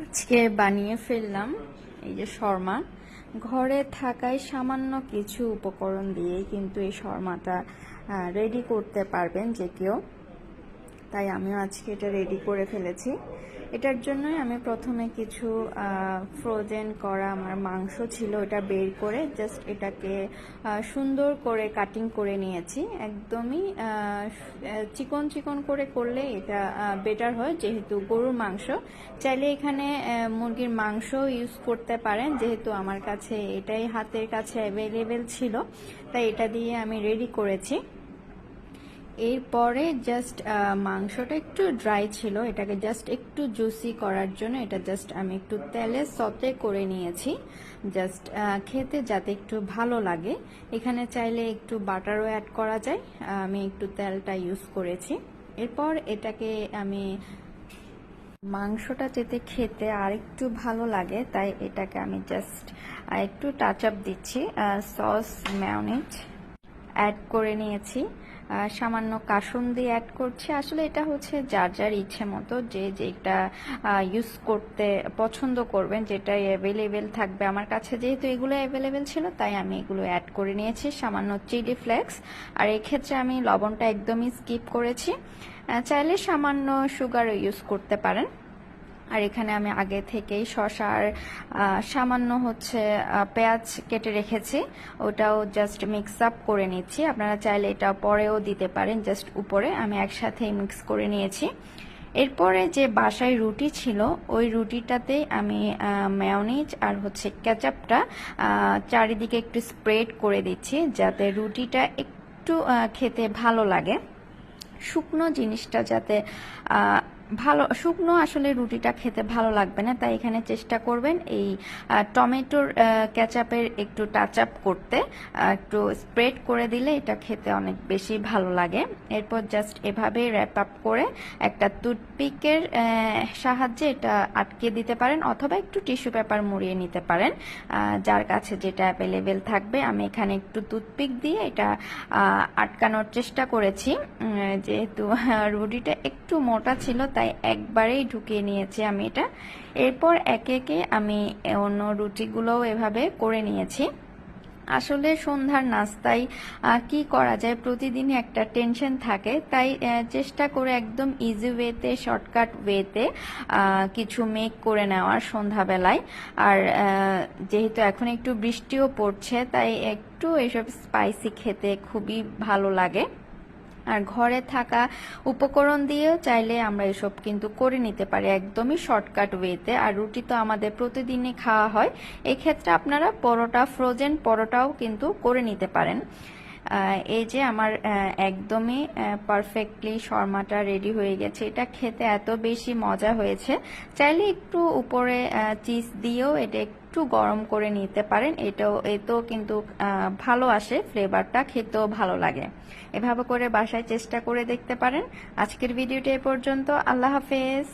আজকে বানিয়ে ফেললাম এই যে শর্মা। ঘরে থাকায় সামান্য কিছু উপকরণ দিয়ে কিন্তু এই শর্মাটা রেডি করতে পারবেন যে কেউ। তাই আমিও আজকে এটা রেডি করে ফেলেছি। এটার জন্যই আমি প্রথমে কিছু ফ্রোজেন করা আমার মাংস ছিল এটা বের করে জাস্ট এটাকে সুন্দর করে কাটিং করে নিয়েছি। একদমই চিকন চিকন করে করলে এটা বেটার হয় যেহেতু গরুর মাংস। চাইলে এখানে মুরগির মাংস ইউজ করতে পারেন যেহেতু আমার কাছে এটাই হাতের কাছে অ্যাভেলেবেল ছিল। তাই এটা দিয়ে আমি রেডি করেছি। এরপরে জাস্ট মাংসটা একটু ড্রাই ছিল। এটাকে জাস্ট একটু জুসি করার জন্য এটা জাস্ট আমি একটু তেলে সতে করে নিয়েছি। জাস্ট খেতে যাতে একটু ভালো লাগে। এখানে চাইলে একটু বাটারও অ্যাড করা যায়। আমি একটু তেলটা ইউজ করেছি। এরপর এটাকে আমি মাংসটা যেতে খেতে আর একটু ভালো লাগে, তাই এটাকে আমি জাস্ট একটু টাচ আপ দিচ্ছি। সস ম্যাওনেজ অ্যাড করে নিয়েছি। সামান্য কাসুন দিয়ে অ্যাড করছি। আসলে এটা হচ্ছে যার যার ইচ্ছে মতো যে যেটা ইউজ করতে পছন্দ করবেন যেটা অ্যাভেলেবেল থাকবে। আমার কাছে যেহেতু এগুলো অ্যাভেলেবেল ছিল, তাই আমি এগুলো অ্যাড করে নিয়েছি। সামান্য চিলি ফ্লেক্স আর এক্ষেত্রে আমি লবণটা একদমই স্কিপ করেছি। চাইলে সামান্য সুগারও ইউজ করতে পারেন। আর এখানে আমি আগে থেকেই শশার সামান্য হচ্ছে পেঁয়াজ কেটে রেখেছি। ওটাও জাস্ট মিক্স আপ করে নিচ্ছি। আপনারা চাইলে এটা পরেও দিতে পারেন জাস্ট উপরে। আমি একসাথেই মিক্স করে নিয়েছি। এরপরে যে বাসায় রুটি ছিল, ওই রুটিটাতে আমি মেয়নিজ আর হচ্ছে কেচাপটা চারিদিকে একটু স্প্রেড করে দিচ্ছি যাতে রুটিটা একটু খেতে ভালো লাগে। শুকনো জিনিসটা যাতে ভালো, শুকনো আসলে রুটিটা খেতে ভালো লাগবে না, তাই এখানে চেষ্টা করবেন এই টমেটোর ক্যাচাপের একটু টাচ আপ করতে একটু স্প্রেড করে দিলে এটা খেতে অনেক বেশি ভালো লাগে। এরপর জাস্ট এভাবে র্যাপ আপ করে একটা টুথপিকের সাহায্যে এটা আটকে দিতে পারেন অথবা একটু টিস্যু পেপার মুড়িয়ে নিতে পারেন। যার কাছে যেটা অ্যাভেলেবেল থাকবে, আমি এখানে একটু টুথপিক দিয়ে এটা আটকানোর চেষ্টা করেছি। যেহেতু রুটিটা একটু মোটা ছিল, তাই একবারেই ঢুকিয়ে নিয়েছি আমি এটা। এরপর একে একে আমি অন্য রুটিগুলোও এভাবে করে নিয়েছি। আসলে সন্ধ্যার নাস্তায় কি করা যায়? প্রতিদিন একটা টেনশন থাকে। তাই চেষ্টা করে একদম ইজি ওয়েতে শর্টকাট ওয়েতে কিছু মেক করে নেওয়ার সন্ধ্যাবেলায়। আর যেহেতু এখন একটু বৃষ্টিও পড়ছে, তাই একটু এসব স্পাইসি খেতে খুবই ভালো লাগে। আর ঘরে থাকা উপকরণ দিয়েও চাইলে আমরা এসব কিন্তু করে নিতে পারি একদমই শর্টকাট ওয়েতে আর রুটি তো আমাদের প্রতিদিনই খাওয়া হয়। এক্ষেত্রে আপনারা পরোটা ফ্রোজেন পরোটাও কিন্তু করে নিতে পারেন। এই যে আমার একদমই পারফেক্টলি শর্মাটা রেডি হয়ে গেছে। এটা খেতে এত বেশি মজা হয়েছে। চাইলে একটু উপরে চিজ দিয়েও এটা একটু গরম করে নিতে পারেন। এটাও, এতেও কিন্তু ভালো আসে। ফ্লেভারটা খেতেও ভালো লাগে। এভাবে করে বাসায় চেষ্টা করে দেখতে পারেন। আজকের ভিডিওটা এ পর্যন্ত। আল্লাহ হাফেজ।